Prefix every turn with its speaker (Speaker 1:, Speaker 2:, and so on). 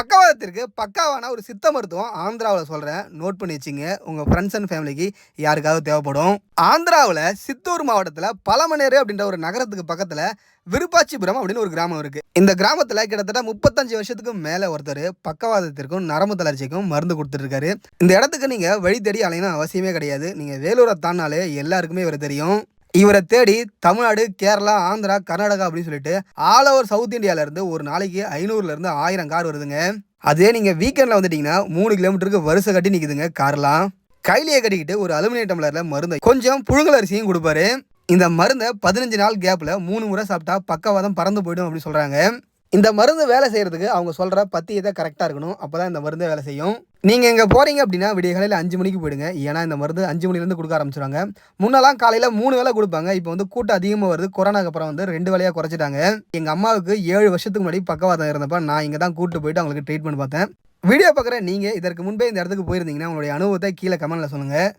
Speaker 1: பக்கவாதத்திற்கு பக்காவான ஒரு சித்த மருத்துவம் ஆந்திராவில் சொல்கிறேன் நோட் பண்ணி வச்சுங்க. உங்கள் ஃப்ரெண்ட்ஸ் அண்ட் ஃபேமிலிக்கு யாருக்காவது தேவைப்படும். ஆந்திராவில் சித்தூர் மாவட்டத்தில் பழமனேரு அப்படின்ற ஒரு நகரத்துக்கு பக்கத்தில் விருப்பாச்சிபுரம் அப்படின்னு ஒரு கிராமம் இருக்குது இந்த கிராமத்தில் கிட்டத்தட்ட முப்பத்தஞ்சு வருஷத்துக்கு மேலே ஒருத்தர் பக்கவாதத்திற்கும் நரம்பு தளர்ச்சிக்கும் மருந்து கொடுத்துருக்காரு இந்த இடத்துக்கு நீங்கள் வழி தேடி அலையணும் அவசியமே கிடையாது. நீங்கள் வேலூரை தாண்டினாலே எல்லாருக்குமே இவர் தெரியும். இவரை தேடி தமிழ்நாடு கேரளா ஆந்திரா கர்நாடகா அப்படின்னு சொல்லிட்டு ஆல் ஓவர் சவுத் இந்தியால இருந்து ஒரு நாளைக்கு ஐநூறுல இருந்து ஆயிரம் கார் வருதுங்க. அதே நீங்க வீக்கெண்ட்ல வந்துட்டீங்கன்னா மூணு கிலோமீட்டருக்கு வருஷம் கட்டி நிக்குதுங்க கார்லாம் கையிலேயே கட்டிக்கிட்டு ஒரு அலுமினியம் டம்ளர்ல மருந்து கொஞ்சம் புழுங்கல் அரிசியும் கொடுப்பாரு. இந்த மருந்தை பதினஞ்சு நாள் கேப்ல மூணு முறை சாப்பிட்டா பக்கவாதம் பறந்து போயிடும் அப்படின்னு சொல்றாங்க. இந்த மருந்து வேலை செய்கிறதுக்கு அவங்க சொல்கிற பத்தி இதை கரெக்டாக இருக்கணும். அப்போ தான் இந்த மருந்து வேலை செய்யும். நீங்கள் இங்கே போகிறீங்க அப்படின்னா விடிய காலையில் அஞ்சு மணிக்கு போயிடுங்க. ஏன்னா இந்த மருந்து அஞ்சு மணிலேருந்து கொடுக்க ஆரம்பிச்சிடுவாங்க முன்னெல்லாம் காலையில் மூணு வேலை கொடுப்பாங்க. இப்போ வந்து கூட்டம் அதிகமாக வருது. கொரோனாக்கு அப்புறம் வந்து ரெண்டு வேலையாக குறைச்சிட்டாங்க. எங்கள் அம்மாவுக்கு ஏழு வருஷத்துக்கு முன்னாடி பக்கவாதம் இருந்தப்போ நான் இங்கே தான் கூப்பிட்டு போயிட்டு அவங்களுக்கு ட்ரீட்மெண்ட் பார்த்தேன். வீடியோ பார்க்குற நீங்கள் இதற்கு முன்பே இந்த இடத்துக்கு போயிருந்தீங்கன்னா உங்களுடைய அனுபவத்தை கீழே கமெண்ட்ல சொல்லுங்கள்